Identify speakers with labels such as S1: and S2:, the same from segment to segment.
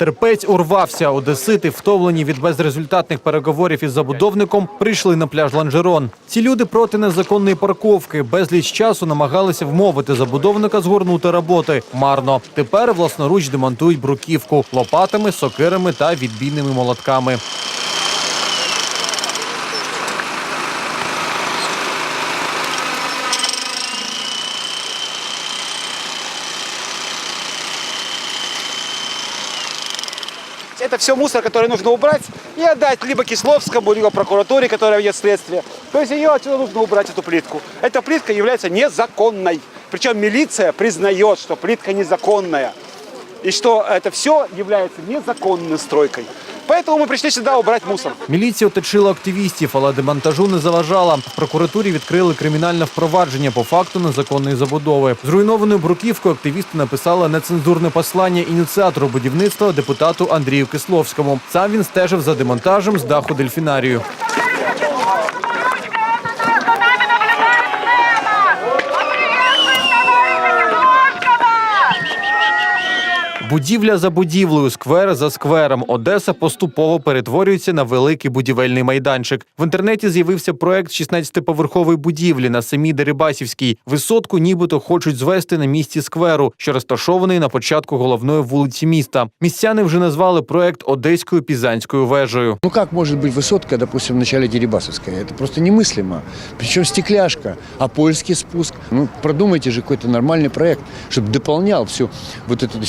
S1: Терпець урвався. Одесити, втомлені від безрезультатних переговорів із забудовником, прийшли на пляж Ланжерон. Ці люди проти незаконної парковки. Безліч часу намагалися вмовити забудовника згорнути роботи. Марно. Тепер власноруч демонтують бруківку лопатами, сокирами та відбійними молотками.
S2: Это все мусор, который нужно убрать и отдать либо Кисловскому, либо прокуратуре, которая ведет следствие. То есть ее отсюда нужно убрать, эту плитку. Эта плитка является незаконной. Причем милиция признает, что плитка незаконная. И что это все является незаконной стройкой. Поэтому мы пришли сюда убрать мусор.
S1: Міліція оточила активістів, але демонтажу не заважала. В прокуратурі відкрили кримінальне впровадження по факту незаконної забудови. Зруйнованою бруківкою активісти написали нецензурне послання ініціатору будівництва депутату Андрію Кисловському. Сам він стежив за демонтажем з даху дельфінарію. Будівля за будівлею, сквер за сквером. Одеса поступово перетворюється на великий будівельний майданчик. В інтернеті з'явився проект 16-поверхової будівлі на самій Дерибасівській. Висотку нібито хочуть звести на місці скверу, що розташований на початку головної вулиці міста. Містяни вже назвали проект Одеською пізанською вежею.
S3: Ну как может быть высотка, допустим, в начале Дерибасовской? Это просто немыслимо. Причем стекляшка, а польский спуск. Ну продумайте же какой-то нормальный проект, чтобы дополнял всю вот этот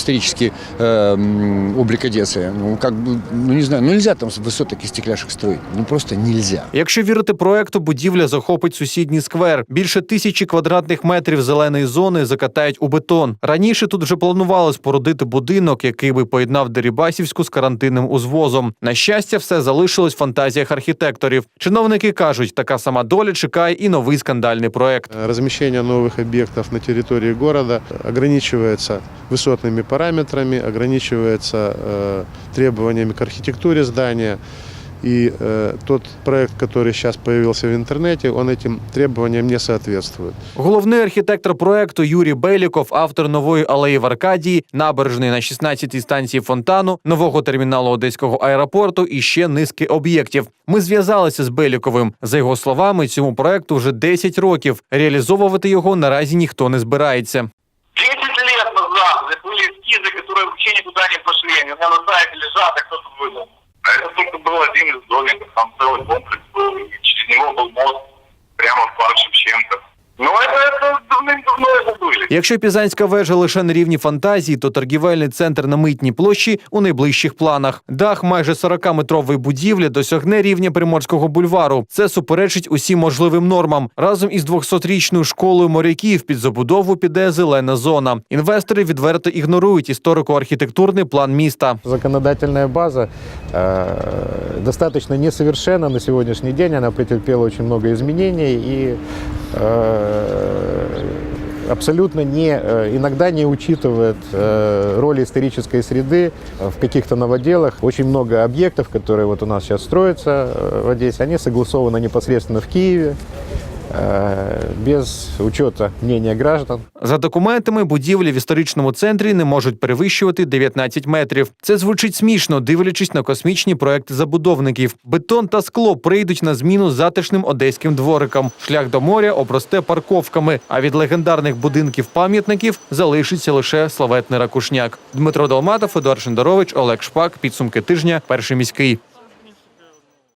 S3: исторический э, м, облик Одессы. Ну как бы, ну не знаю, ну нельзя там высоток и стекляшек строить. Ну просто нельзя.
S1: Якщо вірити проекту, будівля захопить сусідній сквер. Більше тисячі квадратних метрів зеленої зони закатають у бетон. Раніше тут вже планували спорудити будинок, який би поєднав Дерибасівську з карантинним узвозом. На щастя, все залишилось в фантазіях архітекторів. Чиновники кажуть, така сама доля чекає і новий скандальний проект.
S4: Размещение новых объектов на территории города ограничивается высотными параметрами, ограничивается э, требованиями к архитектуре здания. И э, тот проект, который сейчас появился в интернете, он этим требованиям не соответствует.
S1: Головний архітектор проекту Юрій Беліков, автор нової алеї в Аркадії, набережної на 16-й станції фонтану, нового терміналу одеського аеропорту і ще низки об'єктів. Ми зв'язалися з Беліковим. За його словами, цьому проекту вже 10 років. Реалізовувати його наразі ніхто не збирається.
S5: Никуда не пошли. Они на сайте лежат,
S1: Якщо Пізанська вежа лише на рівні фантазії, то торгівельний центр на митній площі у найближчих планах. Дах майже 40-метрової будівлі досягне рівня Приморського бульвару. Це суперечить усім можливим нормам. Разом із 200-річною школою моряків під забудову піде зелена зона. Інвестори відверто ігнорують історико-архітектурний план міста.
S6: Законодательная база э, достаточно несовершенна на сегодняшний день. Она претерпела очень много изменений и э, абсолютно не, э, иногда не учитывает э, роли исторической среды в каких-то новоделах. Очень много объектов, которые вот у нас сейчас строятся э, в Одессе, они согласованы непосредственно в Киеве, э, без учета мнения граждан.
S1: За документами, будівлі в історичному центрі не можуть перевищувати 19 метрів. Це звучить смішно, дивлячись на космічні проекти забудовників. Бетон та скло прийдуть на зміну затишним одеським дворикам. Шлях до моря опросте парковками. А від легендарних будинків пам'ятників залишиться лише славетний ракушняк. Дмитро Долматов, Едуард Шендерович, Олег Шпак. Підсумки тижня. Перший міський.